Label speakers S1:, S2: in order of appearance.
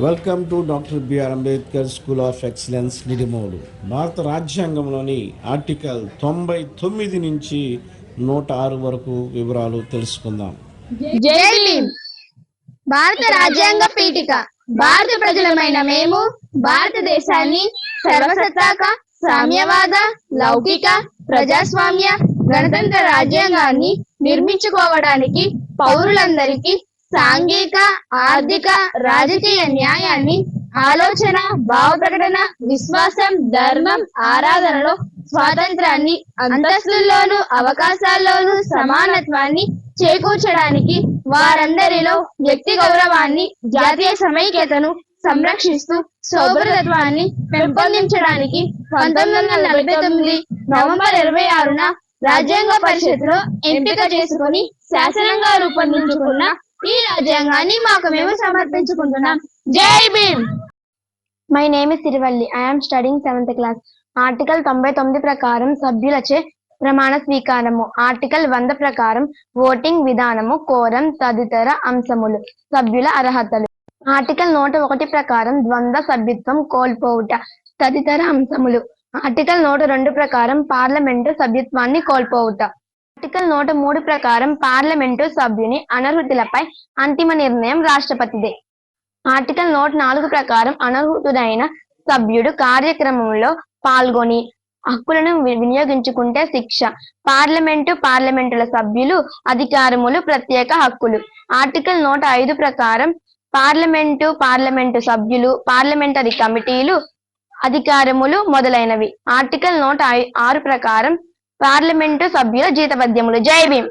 S1: Welcome to doctor B R Ambedkar school of excellence Nidimolu భారత రాజ్యాంగంలోని article తొంభై తొమ్మిది నుంచి నూట ఆరు వరకు వివరాలు తెలుసుకుందాం.
S2: జై భీమ్. భారత రాజ్యాంగ పీఠిక. భారత ప్రజలమైన మేము భారతదేశాన్ని సర్వసత్తాక సామ్యవాద లౌకిక ప్రజాస్వామ్య గణతంత్ర రాజ్యాంగాన్ని నిర్మించుకోవడానికి పౌరులందరికీ సాంఘిక ఆర్థిక రాజకీయ న్యాయాన్ని ఆలోచన భావ ప్రకటన విశ్వాసం ధర్మం ఆరాధనలో స్వాతంత్రాన్ని అంతస్తుల్లోనూ అవకాశాల్లోనూ సమానత్వాన్ని చేకూర్చడానికి వారందరిలో వ్యక్తి గౌరవాన్ని జాతీయ సమైక్యతను సంరక్షిస్తూ సౌభ్రతత్వాన్ని పెంపొందించడానికి పంతొమ్మిది వందల నలభై తొమ్మిది నవంబర్ ఇరవై ఆరున రాజ్యాంగ పరిషత్తులో ఎంపిక చేసుకుని శాసనంగా రూపొందించుకున్న ఈ రాజ్యాంగాన్ని మాకు మేము సమర్పించుకుంటున్నాం. Jai Bhim!
S3: My name is Tiruvalli I'm studying seventh class article తొంభై తొమ్మిది ప్రకారం సభ్యులచే ప్రమాణ స్వీకారము. ఆర్టికల్ వంద ప్రకారం ఓటింగ్ విధానము కోరం తదితర అంశములు సభ్యుల అర్హతలు. ఆర్టికల్ నూట ఒకటి ప్రకారం ద్వంద్వ సభ్యత్వం కోల్పోవుట తదితర అంశములు. ఆర్టికల్ నూట రెండు ప్రకారం పార్లమెంటు సభ్యత్వాన్ని కోల్పోవుట. ఆర్టికల్ నూట మూడు ప్రకారం పార్లమెంటు సభ్యుని అనర్హుతులపై అంతిమ నిర్ణయం రాష్ట్రపతిదే. ఆర్టికల్ నూట నాలుగు ప్రకారం అనర్హుతుడైన సభ్యుడు కార్యక్రమంలో పాల్గొని హక్కులను వినియోగించుకుంటే శిక్ష. పార్లమెంటు పార్లమెంటుల సభ్యులు అధికారములు ప్రత్యేక హక్కులు. ఆర్టికల్ నూట ఐదు ప్రకారం పార్లమెంటు పార్లమెంటు సభ్యులు పార్లమెంటరీ కమిటీలు అధికారములు మొదలైనవి. ఆర్టికల్ నూట ఆరు ప్రకారం పార్లమెంటు సభ్యుల జీతభత్యములు జై భీమ్.